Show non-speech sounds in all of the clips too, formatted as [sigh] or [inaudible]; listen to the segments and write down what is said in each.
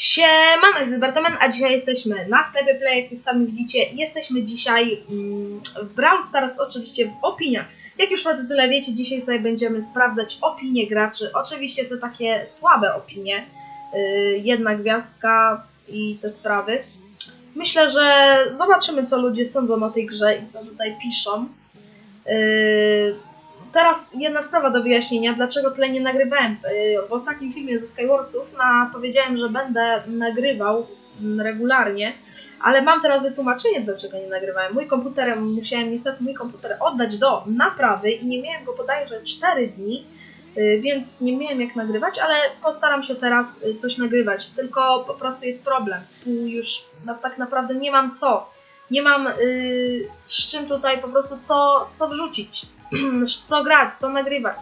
Siemano, jest Bertomen, a dzisiaj jesteśmy na sklepie Play, jak już sami widzicie. Jesteśmy dzisiaj mm, w Brawl Stars, oczywiście w opiniach. Jak już na tyle wiecie, dzisiaj sobie będziemy sprawdzać opinie graczy. Oczywiście te takie słabe opinie, yy, jedna gwiazdka i te sprawy. Myślę, że zobaczymy, co ludzie sądzą o tej grze i co tutaj piszą. Teraz jedna sprawa do wyjaśnienia, dlaczego tyle nie nagrywałem. Yy, W ostatnim filmie ze Skywarsów na, powiedziałem, że będę nagrywał mm, regularnie, ale mam teraz wytłumaczenie, dlaczego nie nagrywałem. Mój komputer, musiałem niestety mój komputer oddać do naprawy i nie miałem go bodajże 4 dni, yy, więc nie miałem jak nagrywać, ale postaram się teraz yy, coś nagrywać. Tylko po prostu jest problem. Już no, tak naprawdę nie mam co. Nie mam z czym tutaj po prostu co, co wrzucić [clears throat] co grać, co nagrywać.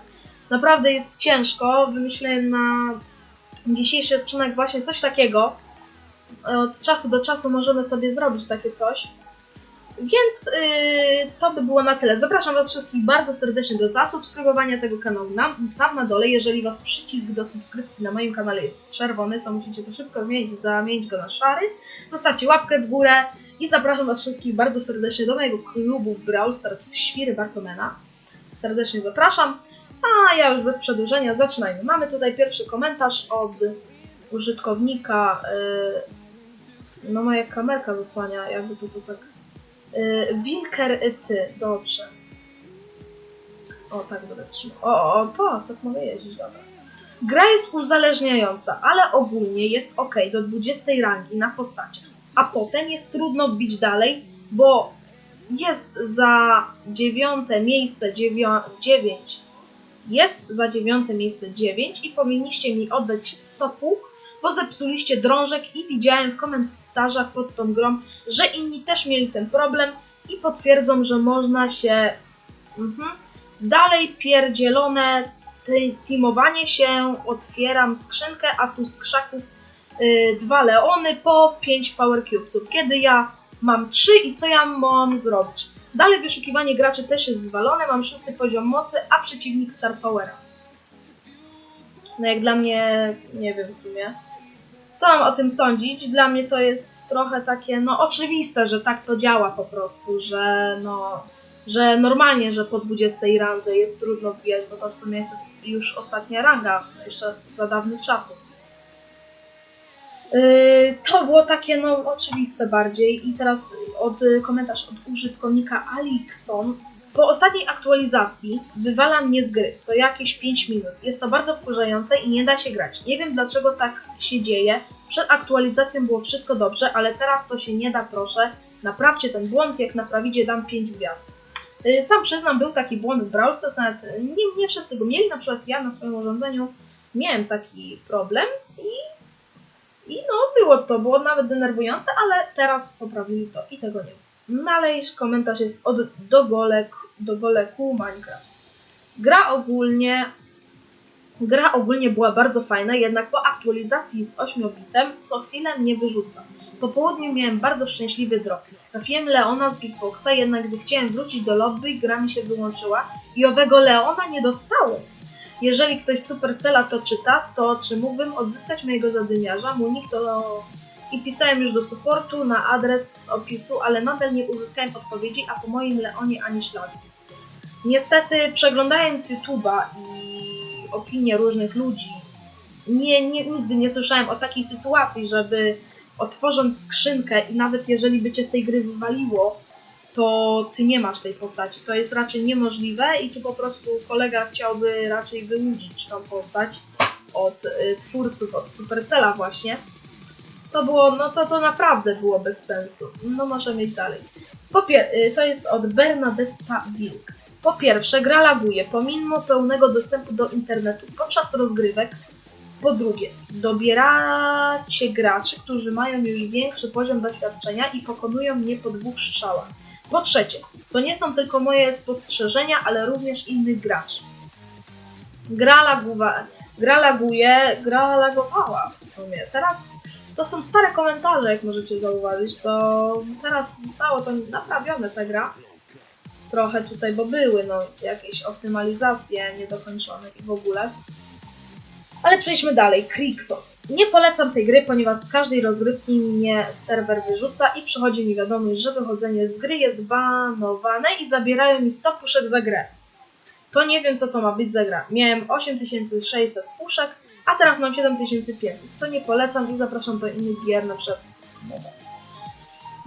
Naprawdę jest ciężko. Wymyśliłem na dzisiejszy odcinek właśnie coś takiego. Od czasu do czasu możemy sobie zrobić takie coś. Więc yy, to by było na tyle. Zapraszam Was wszystkich bardzo serdecznie do zasubskrybowania tego kanału na, tam na dole. Jeżeli Was przycisk do subskrypcji na moim kanale jest czerwony, to musicie to szybko zmienić, zamienić go na szary. Zostawcie łapkę w górę i zapraszam Was wszystkich bardzo serdecznie do mojego klubu Brawl Stars Świry Bartomena serdecznie zapraszam. A ja już bez przedłużenia zaczynajmy. Mamy tutaj pierwszy komentarz od użytkownika. Yy, no moja kamerka zasłania, jakby to, to tak. Yy, ty, dobrze. O, tak będę trzymał. O, o, to, tak mogę jeździć, dobra. Gra jest uzależniająca, ale ogólnie jest ok do 20 rangi na postaciach. A potem jest trudno wbić dalej, bo jest za dziewiąte miejsce 9. Jest za dziewiąte miejsce 9 i powinniście mi oddać 100 puk, bo zepsuliście drążek i widziałem w komentarzach pod tą grą, że inni też mieli ten problem i potwierdzą, że można się mhm. dalej pierdzielone te- teamowanie się, otwieram skrzynkę, a tu z krzaków y, dwa leony po 5 power cubesów. Kiedy ja Mam 3 i co ja mam zrobić? Dalej wyszukiwanie graczy też jest zwalone, mam szósty poziom mocy, a przeciwnik Star Powera. No jak dla mnie, nie wiem w sumie. Co mam o tym sądzić? Dla mnie to jest trochę takie, no oczywiste, że tak to działa po prostu, że no, że normalnie, że po 20 randze jest trudno wbijać, bo to w sumie jest już ostatnia ranga, jeszcze za dawnych czasów. Yy, to było takie no oczywiste bardziej i teraz od y, komentarz od użytkownika Alikson. Po ostatniej aktualizacji wywala mnie z gry co jakieś 5 minut. Jest to bardzo wkurzające i nie da się grać. Nie wiem dlaczego tak się dzieje. Przed aktualizacją było wszystko dobrze, ale teraz to się nie da, proszę. Naprawcie ten błąd, jak naprawicie dam 5 gwiazd. Yy, Sam przyznam, był taki błąd w Brawl Stars, nawet nie, nie wszyscy go mieli, na przykład ja na swoim urządzeniu miałem taki problem i i no, było to, było nawet denerwujące, ale teraz poprawili to i tego nie ma. Dalej komentarz jest od Dogolek, Dogoleku Minecraft. Gra ogólnie, gra ogólnie była bardzo fajna, jednak po aktualizacji z 8-bitem co chwilę mnie wyrzuca. Po południu miałem bardzo szczęśliwy drop. Trafiłem Leona z Big Boxa, jednak gdy chciałem wrócić do lobby, gra mi się wyłączyła i owego Leona nie dostałem. Jeżeli ktoś Supercella to czyta, to czy mógłbym odzyskać mojego zadymiarza? Mu nikt to... I pisałem już do supportu na adres opisu, ale nadal nie uzyskałem odpowiedzi, a po moim Leonie ani śladu. Niestety, przeglądając YouTube'a i opinie różnych ludzi, nie, nie, nigdy nie słyszałem o takiej sytuacji, żeby otworząc skrzynkę i nawet jeżeli by cię z tej gry wywaliło, to ty nie masz tej postaci. To jest raczej niemożliwe i tu po prostu kolega chciałby raczej wyłudzić tą postać od y, twórców, od Supercella właśnie. To było, no to, to naprawdę było bez sensu. No możemy iść dalej. Po pier- y, to jest od Bernadetta Wilk. Po pierwsze, gra laguje pomimo pełnego dostępu do internetu podczas rozgrywek. Po drugie, dobieracie graczy, którzy mają już większy poziom doświadczenia i pokonują mnie po dwóch strzałach. Po trzecie, to nie są tylko moje spostrzeżenia, ale również innych graczy. Gra, laguwa, gra laguje, gra lagowała w sumie. Teraz to są stare komentarze, jak możecie zauważyć. To teraz zostało to naprawione ta gra. Trochę tutaj, bo były no, jakieś optymalizacje niedokończone i w ogóle. Ale przejdźmy dalej. Krixos. Nie polecam tej gry, ponieważ z każdej rozgrywki mnie serwer wyrzuca i przychodzi mi wiadomość, że wychodzenie z gry jest banowane i zabierają mi 100 puszek za grę. To nie wiem, co to ma być za gra. Miałem 8600 puszek, a teraz mam 7500. To nie polecam i zapraszam do innych gier, na przykład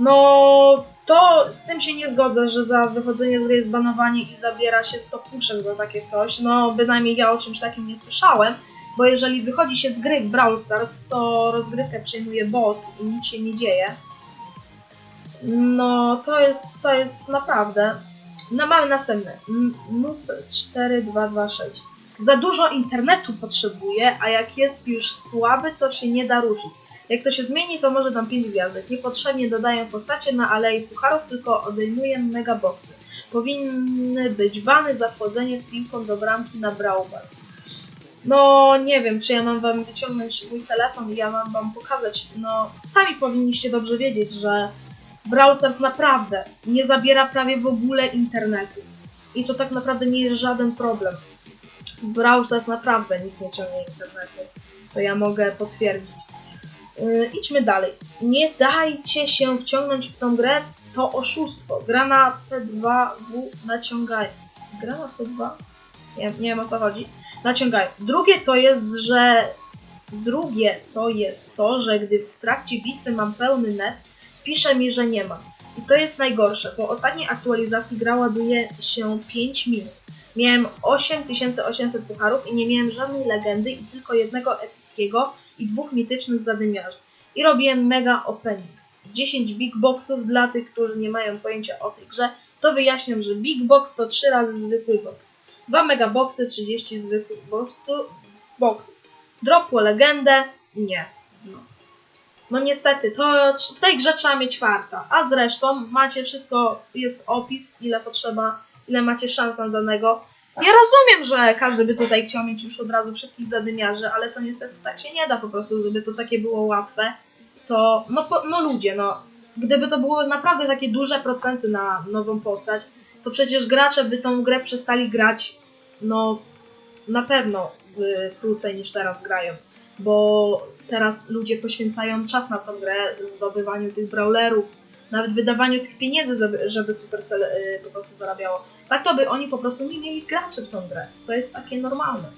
no, to z tym się nie zgodzę, że za wychodzenie z gry jest banowanie i zabiera się 100 puszek za takie coś. No, bynajmniej ja o czymś takim nie słyszałem, bo jeżeli wychodzi się z gry w Brawl Stars, to rozgrywkę przejmuje bot i nic się nie dzieje. No, to jest, to jest naprawdę... No, mamy następny. M- Noob 4226. Za dużo internetu potrzebuje, a jak jest już słaby, to się nie da ruszyć. Jak to się zmieni, to może dam 5 gwiazdek. Niepotrzebnie dodaję postacie na Alei Pucharów, tylko odejmuję megaboxy. Powinny być bany za wchodzenie z piłką do bramki na Brawlbar. No, nie wiem, czy ja mam wam wyciągnąć mój telefon i ja mam wam pokazać. No, sami powinniście dobrze wiedzieć, że Brawl Stars naprawdę nie zabiera prawie w ogóle internetu. I to tak naprawdę nie jest żaden problem. Brawl Stars naprawdę nic nie ciągnie internetu. To ja mogę potwierdzić. Yy, idźmy dalej. Nie dajcie się wciągnąć w tą grę, to oszustwo. Gra na P2W naciągają. Gra na P2? Nie, nie wiem o co chodzi. Naciągają. Drugie to jest, że drugie to jest to, że gdy w trakcie bitwy mam pełny net, pisze mi, że nie ma. I to jest najgorsze. Po ostatniej aktualizacji gra ładuje się 5 minut. Miałem 8800 pucharów i nie miałem żadnej legendy i tylko jednego epickiego i dwóch mitycznych zadymiarzy. I robiłem mega opening. 10 big boxów dla tych, którzy nie mają pojęcia o tej grze, to wyjaśniam, że big box to 3 razy zwykły box. 2 mega boxy, 30 zwykłych boxów. Dropło legendę? Nie. No. no niestety, to w tej grze trzeba mieć farta. A zresztą macie wszystko, jest opis, ile potrzeba, ile macie szans na danego. Ja rozumiem, że każdy by tutaj chciał mieć już od razu wszystkich zadymiarzy, ale to niestety tak się nie da po prostu, żeby to takie było łatwe. To, no, po, no ludzie, no, gdyby to było naprawdę takie duże procenty na nową postać, to przecież gracze by tą grę przestali grać, no, na pewno krócej niż teraz grają. Bo teraz ludzie poświęcają czas na tą grę, zdobywaniu tych brawlerów, nawet wydawaniu tych pieniędzy, żeby, Supercell y, po prostu zarabiało. Tak to by oni po prostu nie mieli graczy w tą grę. To jest takie normalne.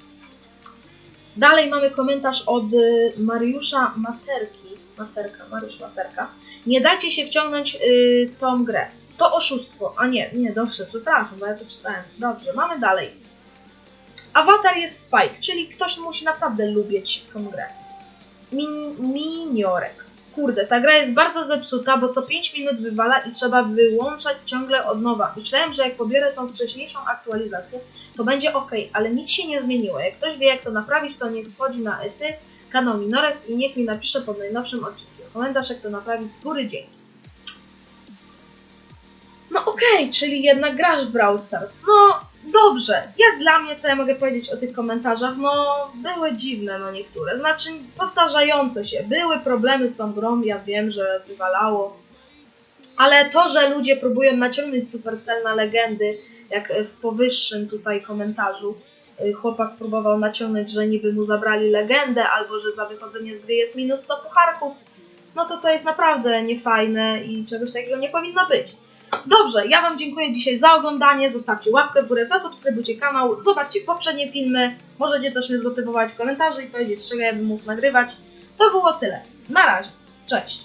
Dalej mamy komentarz od y, Mariusza Materki. Materka, Mariusz Materka. Nie dajcie się wciągnąć y, tą grę. To oszustwo. A nie, nie, dobrze, przepraszam, bo ja to czytałem. Dobrze, mamy dalej. Awatar jest Spike, czyli ktoś musi naprawdę lubić tą grę. Min Miniorex. Kurde, ta gra jest bardzo zepsuta, bo co 5 minut wywala i trzeba wyłączać ciągle od nowa. Myślałem, że jak pobiorę tą wcześniejszą aktualizację, to będzie ok, ale nic się nie zmieniło. Jak ktoś wie, jak to naprawić, to niech wchodzi na ety, kanał Minorex i niech mi napisze pod najnowszym odcinkiem komentarz, jak to naprawić z góry dzięki. No okej, czyli jednak grasz w Brawl Stars. No dobrze, jak dla mnie, co ja mogę powiedzieć o tych komentarzach, no były dziwne, no niektóre, znaczy powtarzające się. Były problemy z tą grą, ja wiem, że wywalało, ale to, że ludzie próbują naciągnąć Supercell na legendy, jak w powyższym tutaj komentarzu, y, chłopak próbował naciągnąć, że niby mu zabrali legendę, albo że za wychodzenie z gry jest minus 100 pucharków, no to to jest naprawdę niefajne i czegoś takiego nie powinno być. Dobrze, ja Wam dziękuję dzisiaj za oglądanie. Zostawcie łapkę w górę, zasubskrybujcie kanał, zobaczcie poprzednie filmy. Możecie też mnie zmotywować w komentarzu i powiedzieć, czego ja bym mógł nagrywać. To było tyle. Na razie. Cześć.